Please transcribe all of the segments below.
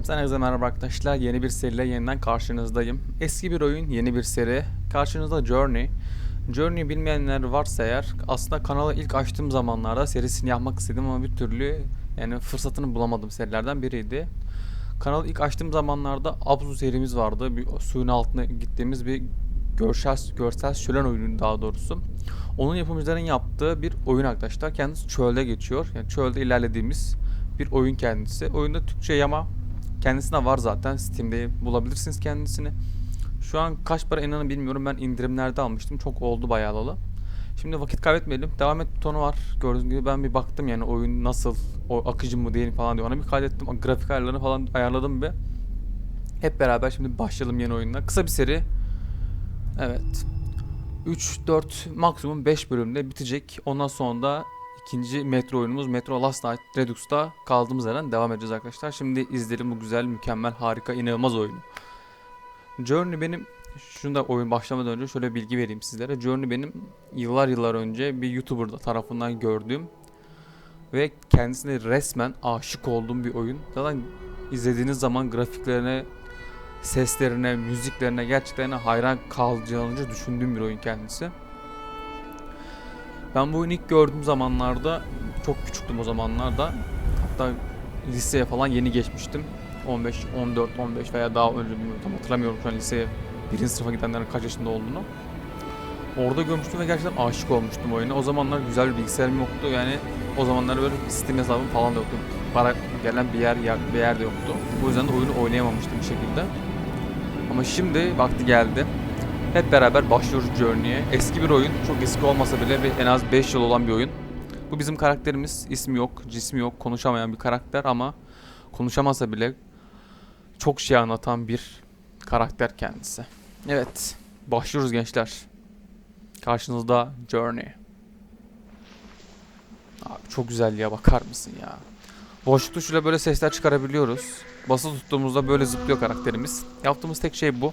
Games'ten herkese merhaba arkadaşlar. Yeni bir seriyle yeniden karşınızdayım. Eski bir oyun, yeni bir seri. Karşınızda Journey. Journey bilmeyenler varsa eğer aslında kanalı ilk açtığım zamanlarda serisini yapmak istedim ama bir türlü yani fırsatını bulamadım serilerden biriydi. Kanalı ilk açtığım zamanlarda Abzu serimiz vardı. Bir suyun altına gittiğimiz bir görsel, görsel şölen oyunu daha doğrusu. Onun yapımcıların yaptığı bir oyun arkadaşlar. Kendisi çölde geçiyor. Yani çölde ilerlediğimiz bir oyun kendisi. Oyunda Türkçe yama kendisine var zaten. Steam'de bulabilirsiniz kendisini. Şu an kaç para inanın bilmiyorum. Ben indirimlerde almıştım. Çok oldu bayağı alalı. Şimdi vakit kaybetmeyelim. Devam et butonu var. Gördüğünüz gibi ben bir baktım yani oyun nasıl, o akıcı mı değil falan diye. Ona bir kaydettim. Grafik ayarlarını falan ayarladım bir. Hep beraber şimdi başlayalım yeni oyunla. Kısa bir seri. Evet. 3, 4, maksimum 5 bölümde bitecek. Ondan sonra da ikinci metro oyunumuz Metro Last Night Redux'ta kaldığımız yerden devam edeceğiz arkadaşlar. Şimdi izleyelim bu güzel, mükemmel, harika, inanılmaz oyunu. Journey benim şunu da oyun başlamadan önce şöyle bilgi vereyim sizlere. Journey benim yıllar yıllar önce bir YouTuber tarafından gördüğüm ve kendisine resmen aşık olduğum bir oyun. Zaten izlediğiniz zaman grafiklerine, seslerine, müziklerine gerçekten hayran kalacağınızı düşündüğüm bir oyun kendisi. Ben bu oyunu ilk gördüğüm zamanlarda çok küçüktüm o zamanlarda. Hatta liseye falan yeni geçmiştim. 15, 14, 15 veya daha önce bilmiyorum tam hatırlamıyorum şu an liseye birinci sınıfa gidenlerin kaç yaşında olduğunu. Orada görmüştüm ve gerçekten aşık olmuştum oyuna. O zamanlar güzel bir bilgisayarım yoktu yani o zamanlar böyle Steam hesabım falan da yoktu. Para gelen bir yer, bir yer de yoktu. Bu yüzden de oyunu oynayamamıştım bir şekilde. Ama şimdi vakti geldi. Hep beraber başlıyoruz Journey'e. Eski bir oyun. Çok eski olmasa bile ve en az 5 yıl olan bir oyun. Bu bizim karakterimiz. ismi yok, cismi yok, konuşamayan bir karakter ama konuşamasa bile çok şey anlatan bir karakter kendisi. Evet, başlıyoruz gençler. Karşınızda Journey. Abi çok güzel ya bakar mısın ya. Boşluk tuşuyla böyle sesler çıkarabiliyoruz. Basılı tuttuğumuzda böyle zıplıyor karakterimiz. Yaptığımız tek şey bu.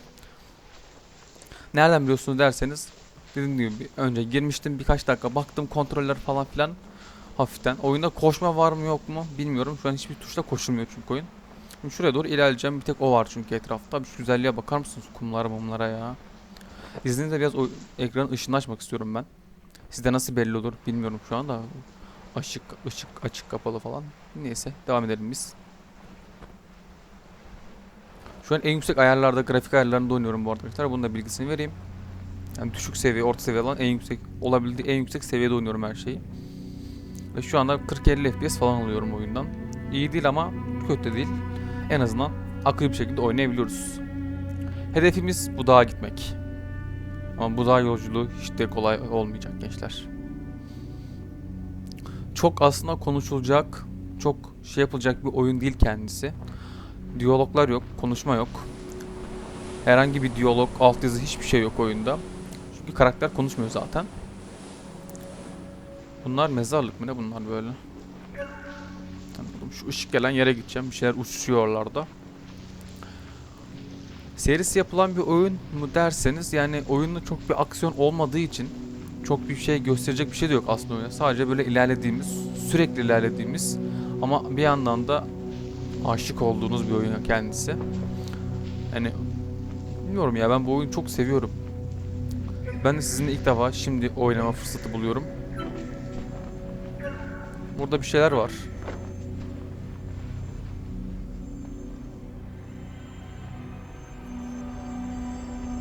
Nereden biliyorsunuz derseniz dediğim gibi önce girmiştim birkaç dakika baktım kontroller falan filan hafiften. Oyunda koşma var mı yok mu bilmiyorum. Şu an hiçbir tuşla koşulmuyor çünkü oyun. Şimdi şuraya doğru ilerleyeceğim. Bir tek o var çünkü etrafta. Bir şu güzelliğe bakar mısınız kumlara mumlara ya. İzninizle biraz o ekranın ışığını açmak istiyorum ben. Sizde nasıl belli olur bilmiyorum şu anda. Işık, ışık açık kapalı falan. Neyse devam edelim biz. Şu an en yüksek ayarlarda, grafik ayarlarında oynuyorum bu arkadaşlar. Bunun da bilgisini vereyim. Yani düşük seviye, orta seviye olan en yüksek olabildiği en yüksek seviyede oynuyorum her şeyi. Ve şu anda 40-50 FPS falan alıyorum oyundan. İyi değil ama kötü de değil. En azından akıllı bir şekilde oynayabiliyoruz. Hedefimiz bu dağa gitmek. Ama bu dağ yolculuğu hiç de kolay olmayacak gençler. Çok aslında konuşulacak, çok şey yapılacak bir oyun değil kendisi. Diyaloglar yok, konuşma yok. Herhangi bir diyalog, altyazı hiçbir şey yok oyunda. Çünkü karakter konuşmuyor zaten. Bunlar mezarlık mı ne bunlar böyle? Şu ışık gelen yere gideceğim. Bir şeyler uçuşuyorlar da. Serisi yapılan bir oyun mu derseniz yani oyunda çok bir aksiyon olmadığı için çok bir şey gösterecek bir şey de yok aslında oyuna. Sadece böyle ilerlediğimiz, sürekli ilerlediğimiz ama bir yandan da aşık olduğunuz bir oyun kendisi. Yani bilmiyorum ya ben bu oyunu çok seviyorum. Ben de sizinle ilk defa şimdi oynama fırsatı buluyorum. Burada bir şeyler var.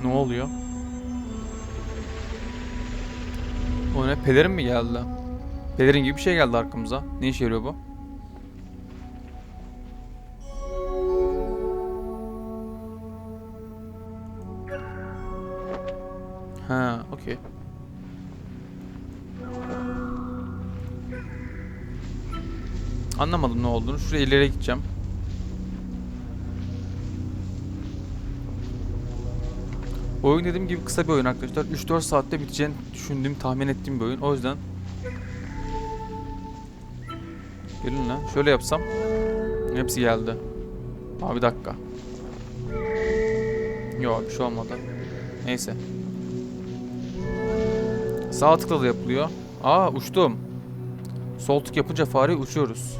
Ne oluyor? O ne? Pelerin mi geldi? Pelerin gibi bir şey geldi arkamıza. Ne işe yarıyor bu? Anlamadım ne olduğunu. Şuraya ileri gideceğim. Oyun dediğim gibi kısa bir oyun arkadaşlar. 3-4 saatte biteceğini düşündüğüm, tahmin ettiğim bir oyun. O yüzden Gelin lan. Şöyle yapsam. Hepsi geldi. Aa bir dakika. Yok bir şey olmadı. Neyse. Sağ tıkla da yapılıyor. Aa uçtum. Sol tık yapınca fare uçuyoruz.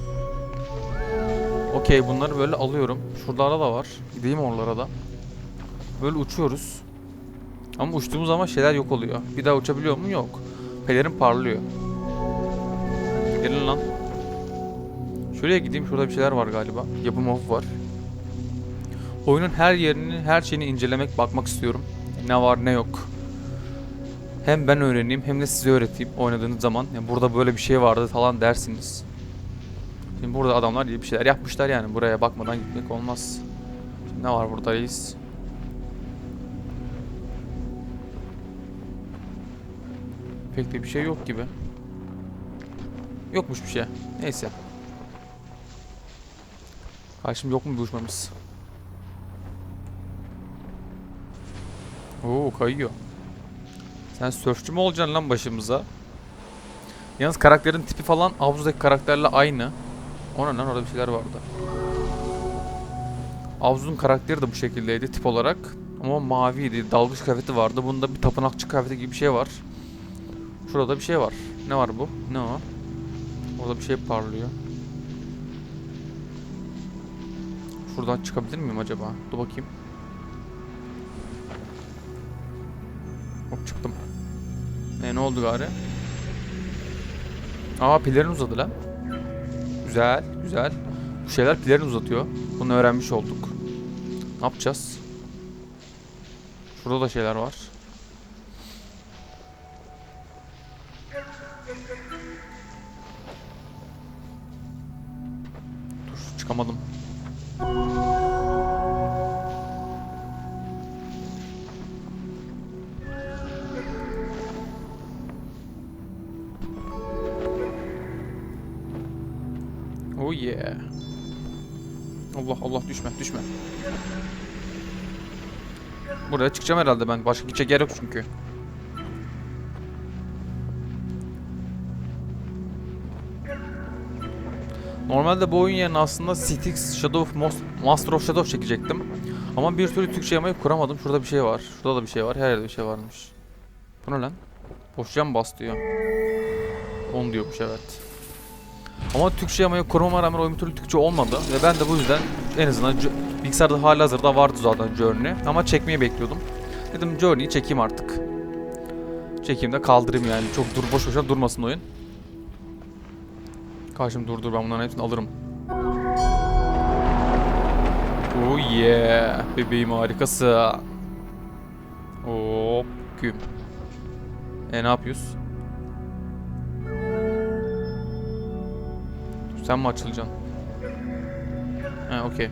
Okey bunları böyle alıyorum. Şuralarda da var. Gideyim oralara da. Böyle uçuyoruz. Ama uçtuğumuz zaman şeyler yok oluyor. Bir daha uçabiliyor mu? Yok. Pelerin parlıyor. Gelin lan. Şuraya gideyim. Şurada bir şeyler var galiba. Yapım of var. Oyunun her yerini, her şeyini incelemek, bakmak istiyorum. Ne var ne yok. Hem ben öğreneyim hem de size öğreteyim oynadığınız zaman. Yani burada böyle bir şey vardı falan dersiniz. Şimdi burada adamlar bir şeyler yapmışlar yani. Buraya bakmadan gitmek olmaz. Şimdi ne var burada reis? Pek de bir şey yok gibi. Yokmuş bir şey. Neyse. Karşım yok mu buluşmamız? Oo kayıyor. Sen sörfçü mü olacaksın lan başımıza? Yalnız karakterin tipi falan Avzu'daki karakterle aynı. Ona lan orada bir şeyler vardı. Avzu'nun karakteri de bu şekildeydi tip olarak. Ama maviydi. Dalgıç kıyafeti vardı. Bunda bir tapınakçı kıyafeti gibi bir şey var. Şurada bir şey var. Ne var bu? Ne o? Orada bir şey parlıyor. Şuradan çıkabilir miyim acaba? Dur bakayım. Çıktım. E ne oldu gari? Aa pillerin uzadı lan. Güzel, güzel. Bu şeyler pillerini uzatıyor. Bunu öğrenmiş olduk. Ne yapacağız? Şurada da şeyler var. Dur çıkamadım. Yeah. Allah Allah düşme düşme. Buraya çıkacağım herhalde ben. Başka gidecek yer yok çünkü. Normalde bu oyun yerine aslında Styx Shadow of Mos- Master of Shadow çekecektim. Ama bir türlü Türkçe yamayı kuramadım. Şurada bir şey var. Şurada da bir şey var. Her yerde bir şey varmış. Bu ne lan? Boşluğa mı bas diyor. 10 diyormuş evet. Ama Türkçe yamayı kurmama rağmen oyun türlü Türkçe olmadı. Ve ben de bu yüzden en azından bilgisayarda hala hazırda vardı zaten Journey. Ama çekmeyi bekliyordum. Dedim Journey'i çekeyim artık. Çekeyim de kaldırayım yani. Çok dur boş boşuna durmasın oyun. Karşım dur dur ben bunların hepsini alırım. Oh yeah. Bebeğim harikası. Hop güm. E ne yapıyoruz? Sen mi açılacaksın? He okey.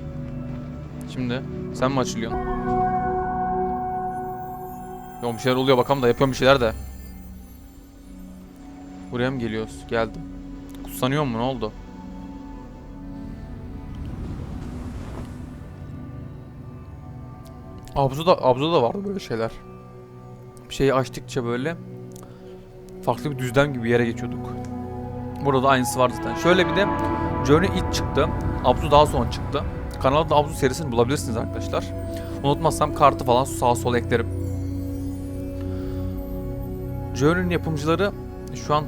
Şimdi sen mi açılıyorsun? Yo bir şeyler oluyor bakalım da yapıyorum bir şeyler de. Buraya mı geliyoruz? Geldim. Kutsanıyor mu? Ne oldu? Abzu'da, Abzu'da da vardı böyle şeyler. Bir şeyi açtıkça böyle farklı bir düzlem gibi bir yere geçiyorduk. Burada da aynısı var zaten. Şöyle bir de Journey ilk çıktı. Abzu daha sonra çıktı. Kanalda Abzu serisini bulabilirsiniz arkadaşlar. Unutmazsam kartı falan sağa sola eklerim. Journey'nin yapımcıları şu an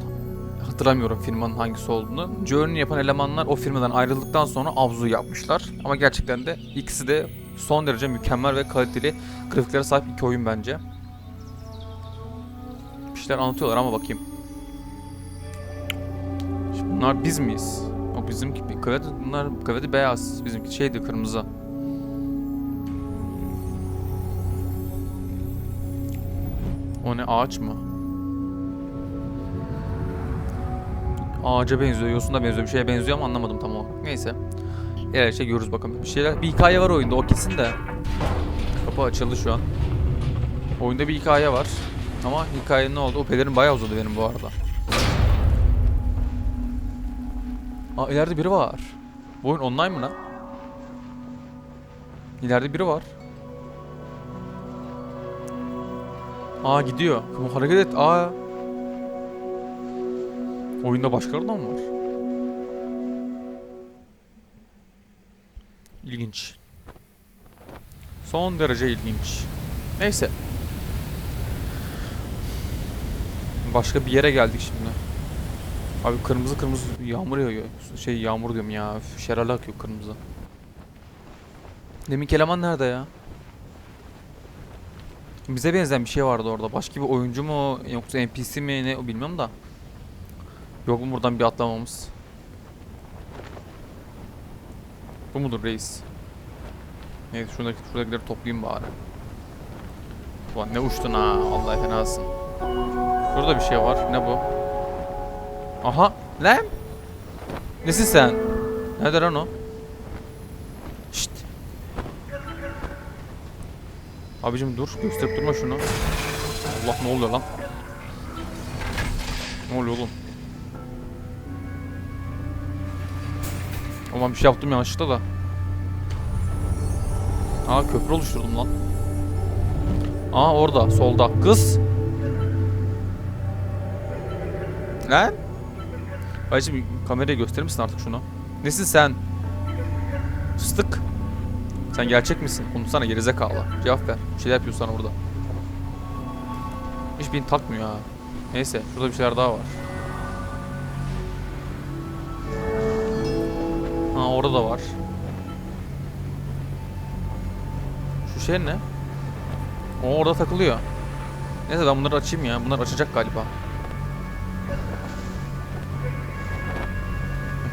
hatırlamıyorum firmanın hangisi olduğunu. Journey yapan elemanlar o firmadan ayrıldıktan sonra Abzu yapmışlar. Ama gerçekten de ikisi de son derece mükemmel ve kaliteli grafiklere sahip iki oyun bence. Bir şeyler anlatıyorlar ama bakayım. Bunlar biz miyiz? O bizimki kıyafet, bunlar kıyafeti beyaz. Bizimki şeydi kırmızı. O ne ağaç mı? Ağaca benziyor, yosuna benziyor, bir şeye benziyor ama anlamadım tam olarak. Neyse. Her şey görürüz bakalım. Bir şeyler, bir hikaye var oyunda o kesin de. Kapı açıldı şu an. Oyunda bir hikaye var. Ama hikayenin ne oldu? O pelerin bayağı uzadı benim bu arada. Aa ileride biri var. Bu oyun online mı lan? İleride biri var. Aa gidiyor. Bu hareket et. Aa. Oyunda başka adam mı var? İlginç. Son derece ilginç. Neyse. Başka bir yere geldik şimdi. Abi kırmızı kırmızı yağmur yağıyor. Şey yağmur diyorum ya. Üf, Şelale akıyor kırmızı. Demin eleman nerede ya? Bize benzeyen bir şey vardı orada. Başka bir oyuncu mu yoksa NPC mi ne o bilmiyorum da. Yok mu buradan bir atlamamız? Bu mudur reis? Neyse şuradaki, şuradakileri toplayayım bari. Ulan ne uçtun ha. Allah fenasın. Şurada bir şey var. Ne bu? Aha. Lan. Nesin sen? Nerede lan o? Şşt. Abicim dur. Gösterip durma şunu. Allah ne oluyor lan? Ne oluyor oğlum? Aman bir şey yaptım yanlışlıkla da. Aa köprü oluşturdum lan. Aa orada solda. Kız. Lan. Bacım kameraya gösterir misin artık şunu? Nesin sen? Fıstık. Sen gerçek misin? Konuşsana gerizekalı. Cevap ver. Bir şeyler yapıyor sana orada. Hiçbirini takmıyor ha. Neyse şurada bir şeyler daha var. Ha orada da var. Şu şey ne? O orada takılıyor. Neyse ben bunları açayım ya. Bunlar açacak galiba.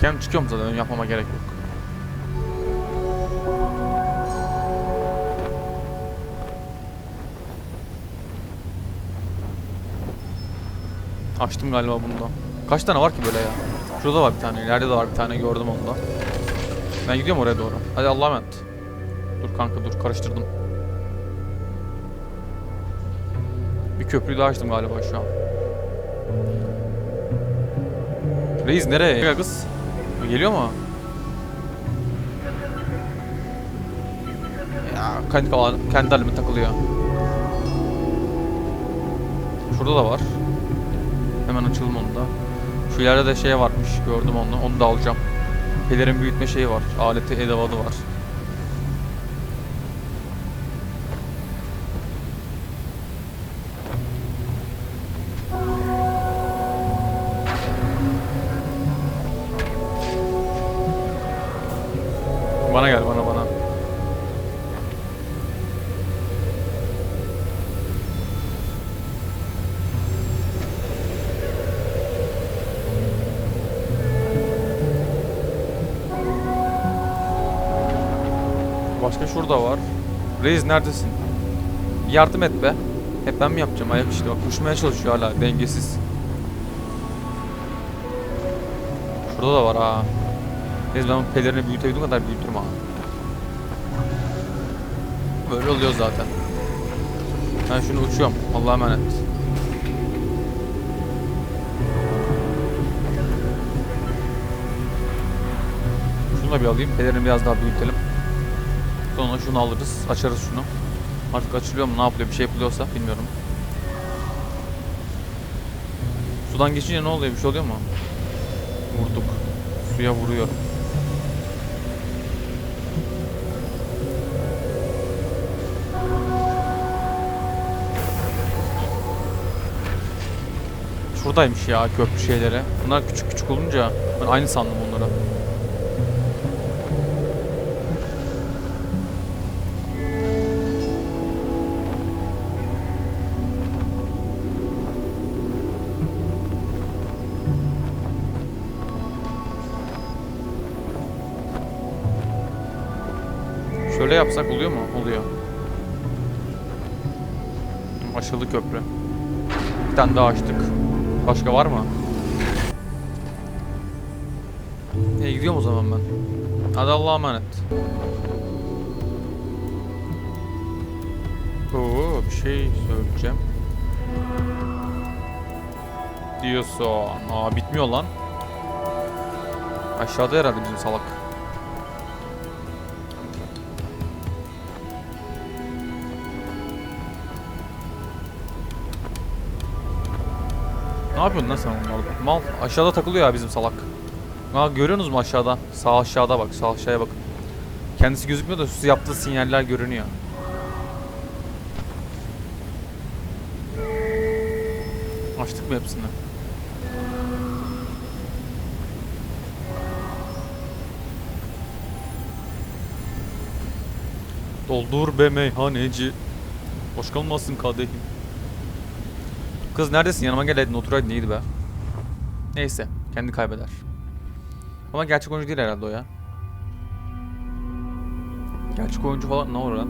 Kendim çıkıyorum zaten. Yapmama gerek yok. Açtım galiba bunu da. Kaç tane var ki böyle ya? Şurada var bir tane. İleride de var bir tane. Gördüm onu da. Ben gidiyorum oraya doğru. Hadi Allah'a emanet. Dur kanka dur. Karıştırdım. Bir köprüyü daha açtım galiba şu an. Reis nereye? Kız. Geliyor mu? Ya kendi, kendi halime takılıyor. Şurada da var. Hemen açalım onu da. Şu ileride de şey varmış. Gördüm onu. Onu da alacağım. Pelerin büyütme şeyi var. Aleti edevadı var. Başka şurada var. Reis neredesin? Yardım et be. Hep ben mi yapacağım ayak işte bak koşmaya çalışıyor hala dengesiz. Şurada da var ha. Neyse ben pelerini büyütebildiğim kadar büyütürüm ha. Böyle oluyor zaten. Ben şunu uçuyorum. Allah'a emanet. Şunu da bir alayım. Pelerini biraz daha büyütelim. Sonra şunu alırız. Açarız şunu. Artık açılıyor mu ne yapılıyor bir şey yapılıyorsa bilmiyorum. Sudan geçince ne oluyor bir şey oluyor mu? Vurduk. Suya vuruyor. Şuradaymış ya köprü şeyleri. Bunlar küçük küçük olunca ben aynı sandım onları. Şöyle yapsak oluyor mu? Oluyor. Açıldı köprü. Bir tane daha açtık. Başka var mı? E gidiyorum o zaman ben. Hadi Allah'a emanet. Oo bir şey söyleyeceğim. Diyorsun. Aa bitmiyor lan. Aşağıda herhalde bizim salak. Ne yapıyorsun lan sen onlarda? Mal aşağıda takılıyor ya bizim salak. Ha görüyorsunuz mu aşağıda? Sağ aşağıda bak, sağ aşağıya bak. Kendisi gözükmüyor da siz yaptığı sinyaller görünüyor. Açtık mı hepsini? Doldur be meyhaneci. Boş kalmasın kadehim. Kız neredesin? Yanıma geleydin oturaydın iyiydi be. Neyse. Kendi kaybeder. Ama gerçek oyuncu değil herhalde o ya. Gerçek oyuncu falan ne olur lan?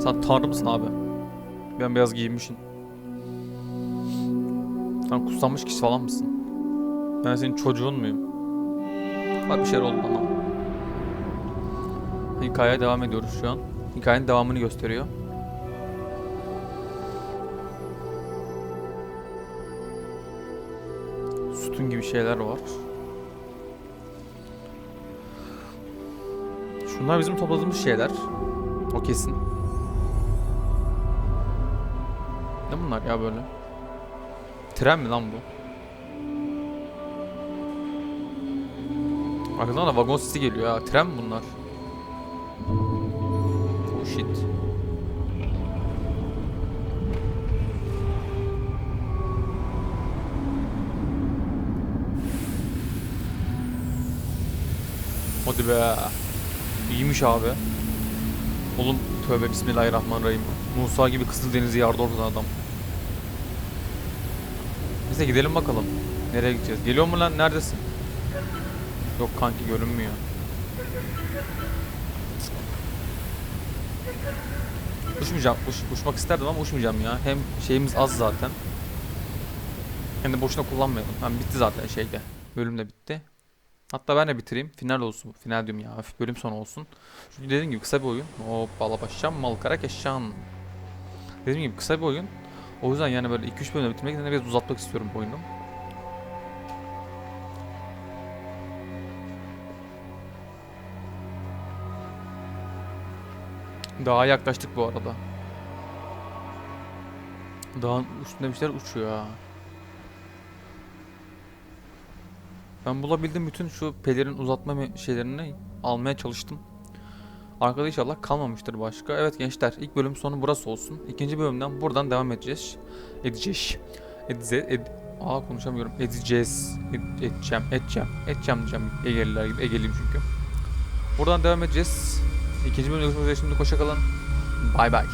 Sen tanrı mısın abi? Ben beyaz giyinmişsin. Sen kutsanmış kişi falan mısın? Ben senin çocuğun muyum? Bak bir şeyler oldu bana. Hikayeye devam ediyoruz şu an. Hikayenin devamını gösteriyor. Sütun gibi şeyler var. Şunlar bizim topladığımız şeyler. O kesin. Ne bunlar ya böyle? Tren mi lan bu? Arkadan da vagon sesi geliyor ya. Tren mi bunlar? Oh shit. Hadi be. İyiymiş abi. Oğlum tövbe bismillahirrahmanirrahim. Musa gibi Kızıldeniz'i yardı orada adam. Neyse gidelim bakalım. Nereye gideceğiz? Geliyor mu lan? Neredesin? Yok kanki görünmüyor. Uçmayacağım. Uç, uçmak isterdim ama uçmayacağım ya. Hem şeyimiz az zaten. Hem de boşuna kullanmayalım. Hem bitti zaten şeyde. Bölüm de bitti. Hatta ben de bitireyim. Final olsun. Final diyorum ya. Hafif bölüm sonu olsun. Çünkü dediğim gibi kısa bir oyun. Hoppala başlam mal kara keşan. Dediğim gibi kısa bir oyun. O yüzden yani böyle 2-3 bölümde bitirmek yerine biraz uzatmak istiyorum bu oyunu. Dağa yaklaştık bu arada. Dağın üstünde bir şeyler uçuyor ha. Ben bulabildim bütün şu pelerin uzatma şeylerini almaya çalıştım. Arkada inşallah kalmamıştır başka. Evet gençler ilk bölüm sonu burası olsun. İkinci bölümden buradan devam edeceğiz. Edeceğiz. Edeceğiz. Ed Aa konuşamıyorum. Edeceğiz. Ed- edeceğim. Edeceğim. Edeceğim diyeceğim. Egeliler gibi. Egeliyim çünkü. Buradan devam edeceğiz. İkinci bölümde görüşmek üzere. Şimdi hoşça kalın. Bay bay.